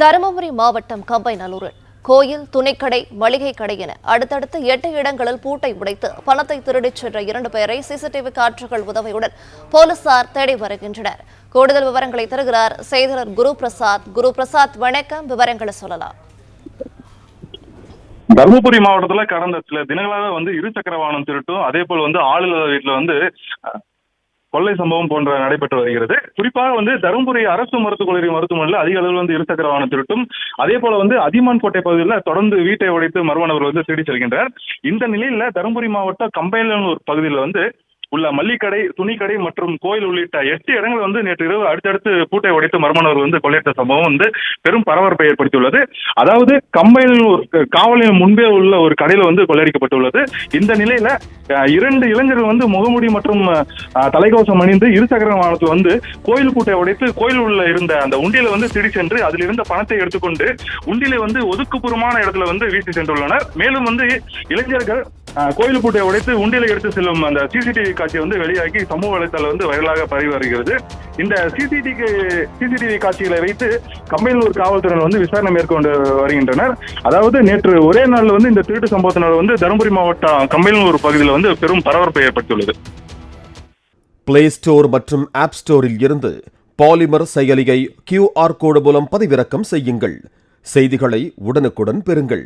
தருமபுரி மாவட்டம் கம்பைநல்லூரில். கோயில் துணிக்கடை மளிகை கடை என அடுத்தடுத்து எட்டு இடங்களில் பூட்டை உடைத்து பணத்தை திருடிச் சென்ற இரண்டு பேரை சிசிடிவி காற்றுகள் உதவியுடன் போலீசார் தேடி வருகின்றனர். கூடுதல் விவரங்களை தருகிறார் செய்தியாளர் குரு பிரசாத் குரு பிரசாத் வணக்கம். விவரங்களை சொல்லலாம். தருமபுரி மாவட்டத்துல கடந்த சில தினங்களாக வந்து இருசக்கர வாகனம் திருட்டும் அதே போல் வந்து ஆளுநர் வீட்டுல வந்து கொள்ளை சம்பவம் போன்ற நடைபெற்று வருகிறது. குறிப்பாக வந்து தருமபுரி அரசு மருத்துவக் கல்லூரி மருத்துவமனையில் அதிக அளவில் வந்து இருசக்கர வாகன திருட்டும். அதே போல வந்து அதிமான் கோட்டை பகுதியில் தொடர்ந்து வீட்டை உடைத்து மர்ம வந்து திருடி செல்கின்றனர் இந்த நிலையில தருமபுரி மாவட்டம் கம்பையலூர் பகுதியில் வந்து உள்ள மல்லிக்கடை துணிக்கடை மற்றும் கோயில் உள்ளிட்ட எட்டு இடங்கள் வந்து நேற்று இரவு அடுத்தடுத்து பூட்டை உடைத்து மர்மணவர் வந்து கொள்ளையிட்ட சம்பவம் வந்து பெரும் பரபரப்பை ஏற்படுத்தியுள்ளது. அதாவது கம்பையில் காவலின் முன்பே உள்ள ஒரு கடையில் வந்து கொள்ளையடிக்கப்பட்டுள்ளது. இந்த நிலையில இரண்டு இளைஞர்கள் வந்து முகமுடி மற்றும் அஹ், தலைக்கவசம் அணிந்து இருசக்கர வாகனத்தில் வந்து கோயில் பூட்டை உடைத்து கோயில் உள்ள இருந்த அந்த உண்டியில வந்து திடி சென்று அதில் இருந்த பணத்தை எடுத்துக்கொண்டு உண்டியில வந்து ஒதுக்குப்புறமான இடத்துல வந்து வீசி சென்றுள்ளனர். மேலும் வந்து இளைஞர்கள் கோயில் பூட்டை உடைத்து உண்டியலை எடுத்து செல்லும் அந்த சிசிடிவி காட்சியை வந்து வெளியாகி சமூக வலைத்தளம் வந்து வைரலாக பரவி வருகிறது இந்த சிசிடிவி சிசிடிவி காட்சிகளை வைத்து கம்பையலூர் காவல்துறையினர் வந்து விசாரணை மேற்கொண்டு வருகின்றனர். அதாவது நேற்று ஒரே நாள் வந்து இந்த திருட்டு சம்பவத்தினால் வந்து தருமபுரி மாவட்டம் கம்பையலூர் பகுதியில் வந்து பெரும் பரபரப்பு ஏற்பட்டுள்ளது. பிளே ஸ்டோர் மற்றும் ஆப் ஸ்டோரில் இருந்து பாலிமர் செயலியை கியூஆர் கோடு மூலம் பதிவிறக்கம் செய்யுங்கள். செய்திகளை உடனுக்குடன் பெறுங்கள்.